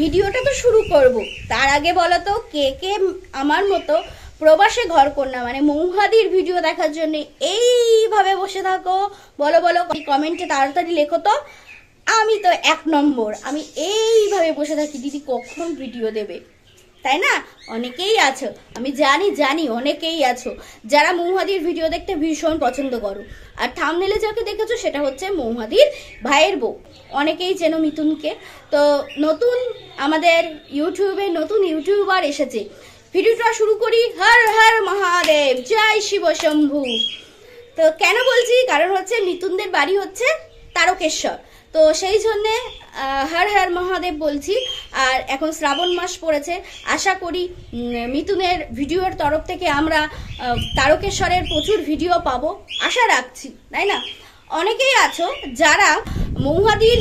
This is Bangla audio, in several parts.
ভিডিওটা তো শুরু করব। তার আগে বলো তো কে কে আমার মতো প্রবাসে ঘর কন্যা মানে মৌহাদির ভিডিও দেখার জন্য এইভাবে বসে থাকো। বলো বলো কমেন্টে তাড়াতাড়ি লেখো তো। আমি তো এক নম্বর, আমি এইভাবে বসে থাকি। দিদি কখন ভিডিও দেবে? তাই না? অনেকেই আছো। আমি জানি জানি অনেকেই আছো। যারা মৌহাদির ভিডিও দেখতে ভীষণ পছন্দ করো। আর থামনেলে যাকে দেখেছ সেটা হচ্ছে মৌহাদির ভাইয়ের বউ। অনেকেই চেনো মিথুনকে। তো নতুন আমাদের ইউটিউবে নতুন ইউটিউবার এসেছে। ভিডিওটা শুরু করি। হর হর মহাদেব। জয় শিব শম্ভু। তো কেন বলছি? কারণ হচ্ছে মিথুনদের বাড়ি হচ্ছে তারকেশ্বর। তো সেই জন্যে হর হর মহাদেব বলছি। আর এখন শ্রাবণ মাস পড়েছে। আশা করি মিথুনের ভিডিওর তরফ থেকে আমরা তারকেশ্বরের প্রচুর ভিডিও পাবো। আশা রাখছি, তাই না? অনেকেই আছো যারা মৌহাদির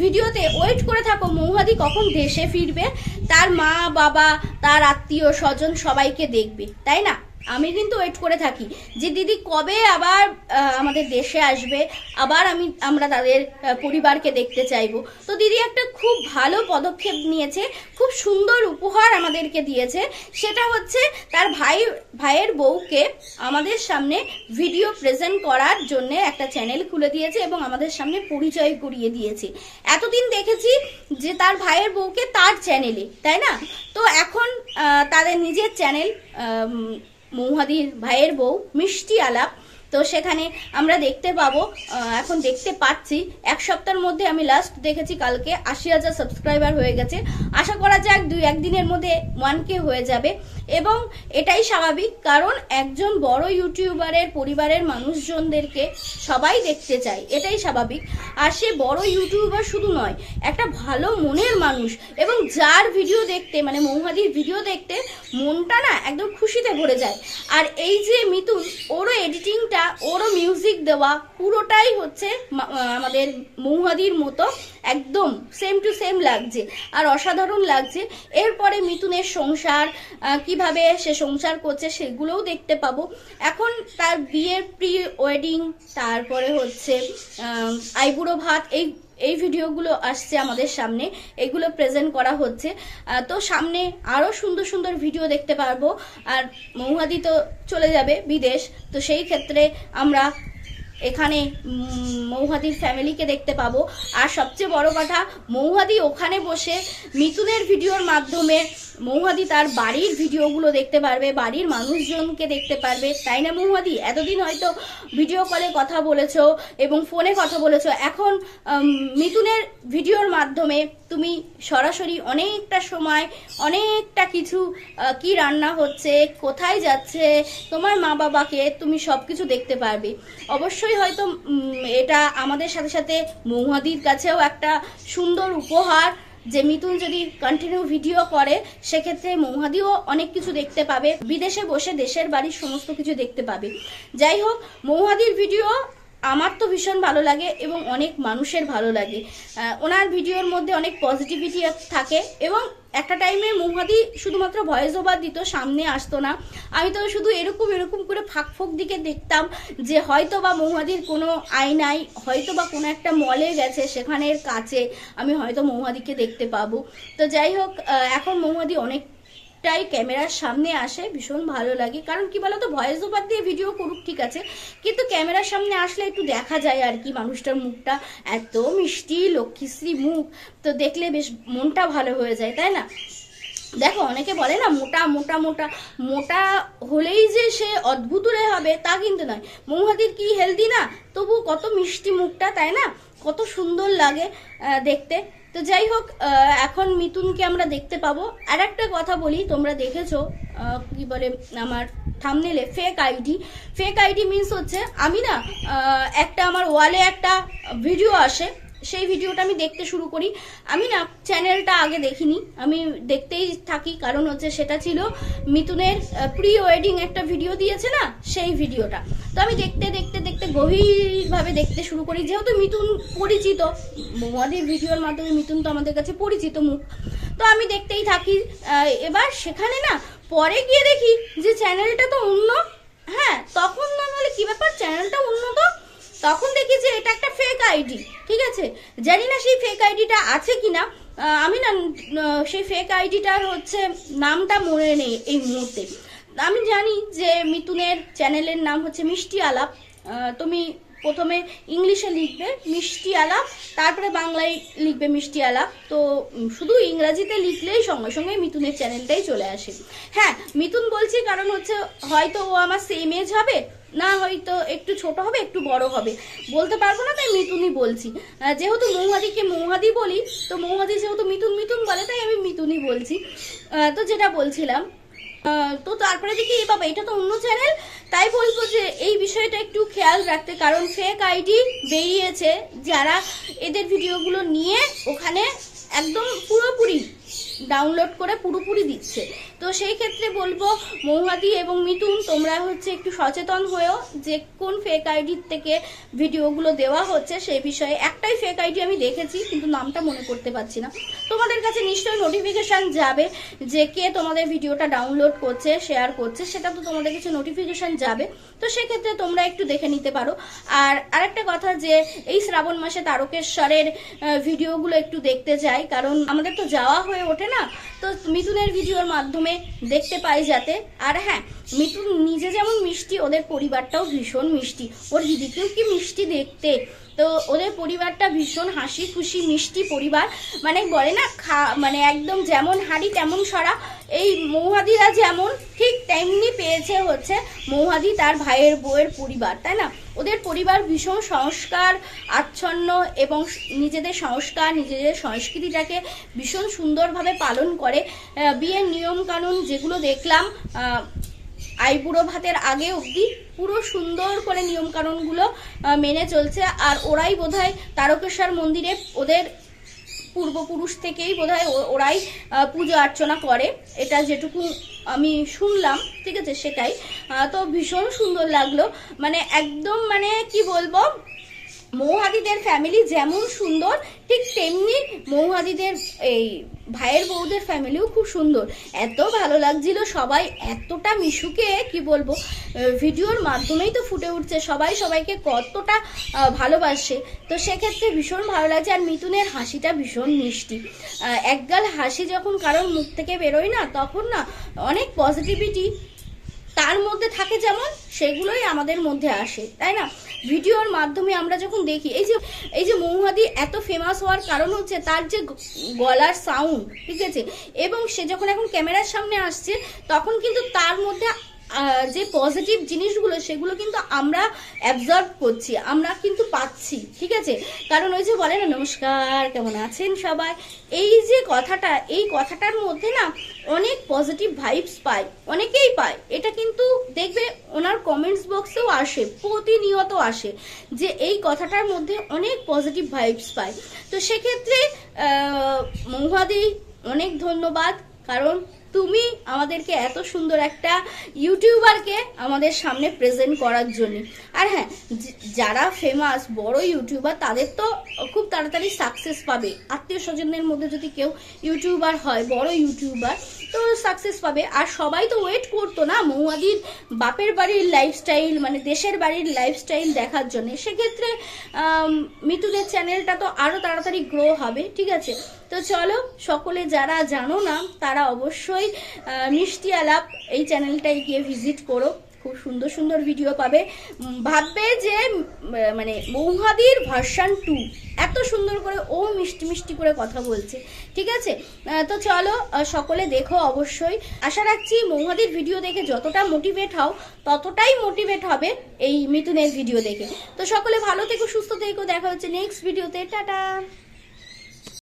ভিডিওতে ওয়েট করে থাকো, মৌহাদি কখন দেশে ফিরবে? তার মা, বাবা, তার আত্মীয় স্বজন সবাইকে দেখবে, তাই না? আমি কিন্তু ওয়েট করে থাকি যে দিদি কবে আবার আমাদের দেশে আসবে, আবার আমি, আমরা তাদের পরিবারকে দেখতে চাইব। তো দিদি একটা খুব ভালো পদক্ষেপ নিয়েছে, খুব সুন্দর উপহার আমাদেরকে দিয়েছে। সেটা হচ্ছে তার ভাই, ভাইয়ের বউকে আমাদের সামনে ভিডিও প্রেজেন্ট করার জন্য একটা চ্যানেল খুলে দিয়েছে এবং আমাদের সামনে পরিচয় করিয়ে দিয়েছে। এতদিন দেখেছি যে তার ভাইয়ের বউকে তার চ্যানেলে তাই না? তো এখন তাদের নিজের চ্যানেল মৌহাদির ভাইয়ের বউ মিষ্টি আলাপ তো সেখানে আমরা দেখতে পাবো এখন দেখতে পাচ্ছি, এক সপ্তাহের মধ্যে আমি লাস্ট দেখেছি, কালকে আশি হাজার সাবস্ক্রাইবার হয়ে গেছে। আশা করা যাক দুই, একদিনের মধ্যে ওয়ান কে হয়ে যাবে। এবং এটাই স্বাভাবিক, কারণ একজন বড় ইউটিউবারের পরিবারের মানুষজনদেরকে সবাই দেখতে চায়, এটাই স্বাভাবিক। আর সে বড় ইউটিউবার শুধু নয়, একটা ভালো মনের মানুষ। এবং যার ভিডিও দেখতে মানে মৌহাদির ভিডিও দেখতে মনটা না একদম খুশিতে ভরে যায়। আর এই যে মিতুন ওরও এডিটিংটা ওরও মিউজিক দেওয়া পুরোটাই হচ্ছে আমাদের মৌহাদির মতো একদম সেম টু সেম লাগছে। আর অসাধারণ লাগছে। এরপরে মিথুনের সংসার কীভাবে সে সংসার করছে সেগুলোও দেখতে পাবো। এখন তার বিয়ের প্রি ওয়েডিং তারপরে হচ্ছে আইবুড়ো ভাত, এই এই ভিডিওগুলো আসছে আমাদের সামনে, এগুলো প্রেজেন্ট করা হচ্ছে। তো সামনে আরও সুন্দর সুন্দর ভিডিও দেখতে পারব। আর মৌহাদি তো চলে যাবে বিদেশ, তো সেই ক্ষেত্রে আমরা এখানে মৌহাদির ফ্যামিলিকে দেখতে পাবো। আর সবচেয়ে বড় কথা মৌহাদি ওখানে বসে মিথুনের ভিডিওর মাধ্যমে মৌহাদি তার বাড়ির ভিডিওগুলো দেখতে পারবে বাড়ির মানুষজনকে দেখতে পারবে। তাই না মৌহাদি? এতদিন হয়তো ভিডিও কলে কথা বলেছ এবং ফোনে কথা বলেছ। এখন উম, মিথুনের ভিডিওর মাধ্যমে তুমি সরাসরি অনেকটা সময়, অনেকটা কিছু কি রান্না হচ্ছে, কোথায় যাচ্ছে, তোমার মা বাবাকে তুমি সব কিছু দেখতে পারবে। অবশ্যই হয়তো এটা আমাদের সাথে সাথে মৌহাদির কাছেও একটা সুন্দর উপহার যে মিতুন যদি কন্টিনিউ ভিডিও করে, সেক্ষেত্রে মৌহাদিও অনেক কিছু দেখতে পাবে। বিদেশে বসে দেশের বাড়ির সমস্ত কিছু দেখতে পাবে। যাই হোক মৌহাদির ভিডিও আমার তো ভীষণ ভালো লাগে এবং অনেক মানুষের ভালো লাগে। ওনার ভিডিওর মধ্যে অনেক পজিটিভিটি থাকে এবং একটা টাইমে মৌহাদি শুধুমাত্র ভয়েস ওভার দিত, সামনে আসতো না। আমি তো শুধু এরকম এরকম করে ফাঁক ফোঁক দিকে দেখতাম যে হয়তো বা মৌহাদির কোনো আয়নায় হয়তো বা কোনো একটা মলে গেছে, সেখানের কাছে আমি হয়তো মৌহাদিকে দেখতে পাবো। তো যাই হোক এখন মৌহাদি অনেক টাই ক্যামেরার সামনে আসে, ভীষণ ভালো লাগে। কারণ কি বলতো ভয়েস ওভার দিয়ে ভিডিও করুক, ঠিক আছে? কিন্তু ক্যামেরার সামনে আসলে একটু দেখা যায় আর কি মানুষটার মুখটা। এত মিষ্টি, লক্ষ্মীশ্রী মুখ, তো দেখলে বেশ মনটা ভালো হয়ে যায়, তাই না? দেখো, অনেকে বলে না, মোটা মোটা মোটা। মোটা হলেই যে সে অদ্ভুতুরে হবে, তা কিন্তু নয়। মৌহাদির কি হেলদি না? তবু কত মিষ্টি মুখটা, তাই না? কত সুন্দর লাগে দেখতে। তো যাই হোক এখন মিতুনকে আমরা দেখতে পাবো। আর একটা কথা বলি, তোমরা দেখেছ কি বলে আমার থামনেলে fake ID fake ID means হচ্ছে, আমি না একটা আমার ওয়ালে একটা ভিডিও আসে সেই ভিডিওটা আমি দেখতে শুরু করি। আমি না চ্যানেলটা আগে দেখিনি। আমি দেখতেই থাকি, কারণ হচ্ছে সেটা ছিল মিতুনের প্রি ওয়েডিং একটা ভিডিও দিয়েছে না, সেই ভিডিওটা। তো আমি দেখতে দেখতে দেখতে গভীরভাবে দেখতে শুরু করি। যেহেতু মিতুন পরিচিত মোহাদির ভিডিওর মাধ্যমে মিতুন তো আমাদের কাছে পরিচিত মুখ। তো আমি দেখতেই থাকি এবার সেখানে না পরে গিয়ে দেখি যে চ্যানেলটা তো অন্য। হ্যাঁ তখন না হলে কি ব্যাপার? চ্যানেলটা উন্নত তখন দেখি যে এটা একটা ফেক আইডি ঠিক আছে? জানি না সেই ফেক আইডিটা আছে কিনা। আহ, আমি না সেই ফেক আইডিটার হচ্ছে নামটা মনে নেই এই মুহূর্তে। আমি জানি যে মিতুনের চ্যানেলের নাম হচ্ছে মিষ্টি আলাপ। তুমি প্রথমে ইংলিশে লিখবে মিষ্টি আলাপ তারপরে বাংলায় লিখবে মিষ্টি আলাপ। তো শুধু ইংরাজিতে লিখলেই সঙ্গে সঙ্গে মিতুনের চ্যানেলটাই চলে আসে। হ্যাঁ মিতুন বলছি কারণ হচ্ছে হয়তো ও আমার সেম এজ হবে। না হয়তো একটু ছোট হবে, একটু বড় হবে। বলতে পারব না, তাই মিতুনই বলছি। যেহেতু মৌহাদিকে মৌহাদি বলি, তো মৌহাদি যেহেতু মিতুন মিতুন বলে, তাই আমি মিতুনই বলছি। তো যেটা বলছিলাম তো তারপরে দেখি এই বাবা, এটা তো অন্য চ্যানেল তাই বলব যে, এই বিষয়টা একটু খেয়াল রাখতে, কারণ ফেক আইডি বেরিয়েছে। যারা এদের ভিডিওগুলো নিয়ে ওখানে একদম পুরোপুরি ডাউনলোড করে পুরোপুরি দিচ্ছে। তো সেই ক্ষেত্রে বলব, মৌহাদি এবং মিতুন তোমরা হচ্ছে একটু সচেতন হয়েও যে কোন ফেক আইডির থেকে ভিডিওগুলো দেওয়া হচ্ছে সেই বিষয়ে একটাই ফেক আইডি আমি দেখেছি, কিন্তু নামটা মনে করতে পারছি না। তোমাদের কাছে নিশ্চয়ই নোটিফিকেশান যাবে যে কে তোমাদের ভিডিওটা ডাউনলোড করছে শেয়ার করছে, সেটা তো তোমাদের কাছে নোটিফিকেশান যাবে। তো সেক্ষেত্রে তোমরা একটু দেখে নিতে পারো। আর আরেকটা কথা যে, এই শ্রাবণ মাসে তারকেশ্বরের ভিডিওগুলো একটু দেখতে চাই কারণ আমাদের তো যাওয়া হয়ে ওঠে না। তো মিথুনের ভিডিওর মাধ্যমে দেখতে পাই যাতে। আর হ্যাঁ মিথুন নিজে যেমন মিষ্টি, ওদের পরিবারটাও ভীষণ মিষ্টি। ওর দিদিকেও কি মিষ্টি দেখতে? তো ওদের পরিবারটা ভীষণ হাসি খুশি, মিষ্টি পরিবার। মানে বলে না, খা মানে একদম যেমন হাড়ি, তেমন সরা। এই মৌহাদিরা যেমন, ঠিক তেমনি পেয়েছে হচ্ছে মৌহাদি তার ভাইয়ের বউয়ের পরিবার, তাই না? ওদের পরিবার ভীষণ সংস্কার, আচ্ছন্ন এবং নিজেদের সংস্কার, নিজেদের সংস্কৃতিটাকে ভীষণ সুন্দরভাবে পালন করে। বিয়ের নিয়মকানুন যেগুলো দেখলাম আইবুড়ো ভাতের আগে অবধি পুরো সুন্দর করে নিয়ম কানুনগুলো মেনে চলছে। আর ওরাই বোধহয় তারকেশ্বর মন্দিরে ওদের পূর্বপুরুষ থেকেই বোধহয় ওরাই পুজো অর্চনা করে। এটা যেটুকু আমি শুনলাম, ঠিক আছে? সেটাই। তো ভীষণ সুন্দর লাগল। মানে একদম মানে কি বলব? মৌহাদিদের ফ্যামিলি যেমন সুন্দর, ঠিক তেমনি মৌহাদিদের, এই ভাইয়ের বউদের ফ্যামিলিও খুব সুন্দর। এত ভালো লাগছিল সবাই, এতটা মিশুকে, কি বলব ভিডিওর মাধ্যমেই তো ফুটে উঠছে। সবাই সবাইকে কতটা ভালোবাসে। তো সেক্ষেত্রে ভীষণ ভালো লাগছে, আর মিতুনের হাসিটা ভীষণ মিষ্টি। একগাল হাসি যখন কারোর মুখ থেকে বেরোয় না, তখন না অনেক পজিটিভিটি তার মধ্যে থাকে যেমন সেগুলোই আমাদের মধ্যে আসে, তাই না? ভিডিওর মাধ্যমে আমরা যখন দেখি, এই যে এই যে মৌহাদি এত ফেমাস হওয়ার কারণ হচ্ছে তার যে গলার সাউন্ড ঠিক আছে? এবং সে যখন এখন ক্যামেরার সামনে আসছে, তখন কিন্তু তার মধ্যে যে পজিটিভ জিনিসগুলো, সেগুলো কিন্তু আমরা অ্যাবজর্ব করছি, আমরা কিন্তু পাচ্ছি, ঠিক আছে? কারণ ওই যে বলে না, নমস্কার, কেমন আছেন সবাই? এই যে কথাটা, এই কথাটার মধ্যে না অনেক পজিটিভ ভাইবস পায়, অনেকেই পায়। এটা কিন্তু দেখবে ওনার কমেন্টস বক্সেও আসে, প্রতিনিয়ত আসে, যে এই কথাটার মধ্যে অনেক পজিটিভ ভাইবস পায়। তো সেক্ষেত্রে মহুয়াদি অনেক ধন্যবাদ, কারণ তুমি আমাদেরকে এত সুন্দর একটা ইউটিউবারকে আমাদের সামনে প্রেজেন্ট করার জন্য। আর হ্যাঁ যারা ফেমাস বড় ইউটিউবার, তাদের তো খুব তাড়াতাড়ি সাকসেস পাবে। আত্মীয় স্বজনদের মধ্যে যদি কেউ ইউটিউবার হয়, বড় ইউটিউবার, তো সাকসেস পাবে। আর সবাই তো ওয়েট করতো না মৌয়াদির বাপের বাড়ির লাইফস্টাইল মানে দেশের বাড়ির লাইফস্টাইল দেখার জন্য। সেক্ষেত্রে মিতুদের চ্যানেলটা তো আরও তাড়াতাড়ি গ্রো হবে, ঠিক আছে? তো চলো, সকলে যারা জানো না, তারা অবশ্যই মিষ্টি আলাপ এই চ্যানেলটায় গিয়ে ভিজিট করো। খুব সুন্দর সুন্দর ভিডিও পাবে। ভাববে যে মানে মৌহাদির ভার্সান টু এত সুন্দর করে ও মিষ্টি মিষ্টি করে কথা বলছে। ঠিক আছে? তো চলো সকলে দেখো অবশ্যই। আশা রাখছি মৌহাদির ভিডিও দেখে যতটা মোটিভেট হও, ততটাই মোটিভেট হবে এই মিথুনের ভিডিও দেখে। তো সকলে ভালো থেকো, সুস্থ থেকো। দেখা হচ্ছে নেক্সট ভিডিওতে টাটা!